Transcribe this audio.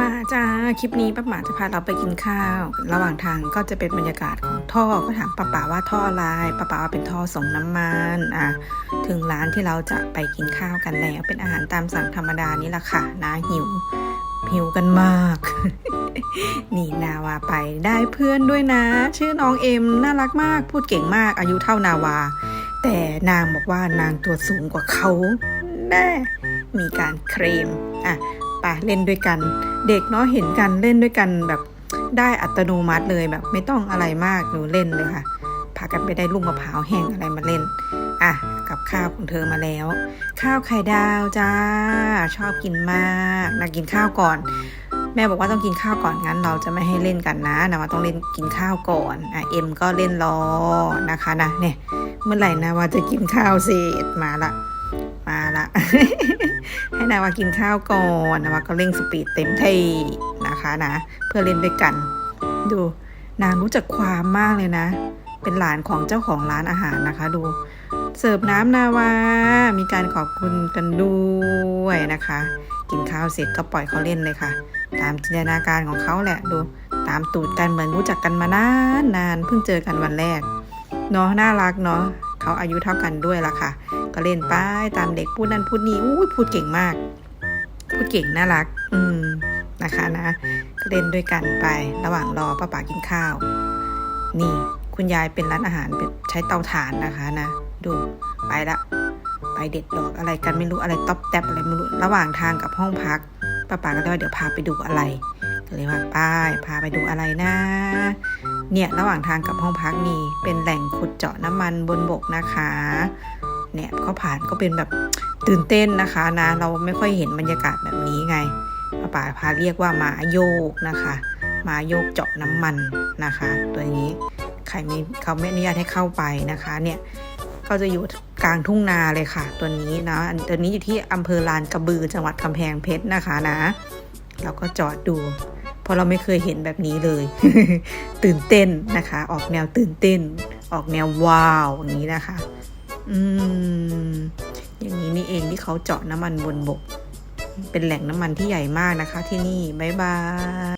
มาจ้าคลิปนี้ป้าหมาจะพาเราไปกินข้าว ระหว่างทางก็จะเป็นบรรยากาศของท่อก็ถามป้าป๋าว่าท่ออะไรป้าป๋าว่าเป็นท่อส่งน้ำมันอะถึงร้านที่เราจะไปกินข้าวกันแล้ว เป็นอาหารตามสั่งธรรมดานี่แหละค่ะนะหิวหิวกันมาก นี่นาวาไปได้เพื่อนด้วยนะ ชื่อน้องเอ็มน่ารักมากพูดเก่งมากอายุเท่านาวา แต่นางบอกว่านางตัวสูงกว่าเขาแน่มีการเคลมอะ ไปเล่นด้วยกัน เด็กเนาะเห็นกันเล่นด้วยกันแบบได้อัตโนมัติเลยแบบไม่ต้องอะไรมากหนูเล่นเลยค่ะพากันไปได้ลูกมะพร้าวแห้งอะไรมาเล่น อะ กับข้าวของเธอมาแล้ว ข้าวไข่ดาวจ้า ชอบกินมากนะกินข้าวก่อน แม่บอกว่าต้องกินข้าวก่อนงั้น เราจะไม่ให้เล่นกันนะนะว่าต้องเล่นกินข้าวก่อนอะเอ็มก็เล่นรอนะคะนะเนี่ยเมื่อไหร่นะว่าจะกินข้าวเสร็จมาละ มาละ ให้นาวากินข้าวก่อนนาวาก็เร่งสปีดเต็มที่นะคะนะ เพื่อเล่นด้วยกัน ดูนางรู้จักความมากเลยนะ เป็นหลานของเจ้าของร้านอาหารนะคะ ดู เสิร์ฟน้ำนาวา มีการขอบคุณกันด้วยนะคะ กินข้าวเสร็จก็ปล่อยเขาเล่นเลยค่ะ ตามจินตนาการของเขาแหละดู ตามตูดกันเหมือนรู้จักกันมานานนานเพิ่งเจอกันวันแรกเนาะน่ารักเนาะเขาอายุเท่ากันด้วยล่ะค่ะ ก็เล่นไปตามเด็กพูดนั่นพูดนี่อู้พูดเก่งมาก พูดเก่งน่ารัก อืมนะคะนะ ก็เล่นด้วยกันไประหว่างรอป้าป๋ากินข้าว นี่ คุณยายเป็นร้านอาหารเป็นใช้เตาถ่านนะคะนะ ดูไปละไปเด็ดดอกอะไรกันไม่รู้อะไรต๊อบแตบอะไรไม่รู้ระหว่างทางกับห้องพักป้าป๋าก็เลยว่าเดี๋ยวพาไปดูอะไรก็เลยว่าป้ายพาไปดูอะไรนะ เนี่ยระหว่างทางกับห้องพักนี่เป็นแหล่งขุดเจาะน้ำมันบนบกนะคะ เนี่ยเขาผ่านก็เป็นแบบตื่นเต้นนะคะนะเราไม่ค่อยเห็นบรรยากาศแบบนี้ไงป้าป๋าพาเรียกว่าหมาโยกนะคะหมาโยกเจาะน้ำมันนะคะ ตัวนี้ใครไม่เขาไม่อนุญาตให้เข้าไปนะคะเนี่ยก็จะอยู่กลางทุ่งนาเลยค่ะ ตัวนี้นะตัวนี้อยู่ที่อำเภอลานกระบือจังหวัดกำแพงเพชรนะคะนะ เราก็จอดดู เพราะเราไม่เคยเห็นแบบนี้เลย ตื่นเต้นนะคะ ออกแนวตื่นเต้น ออกแนวว้าวอย่างนี้นะคะ อืม อย่างนี้นี่เองที่เขาเจาะน้ำมันบนบก เป็นแหล่งน้ำมันที่ใหญ่มากนะคะที่นี่ บ๊ายบาย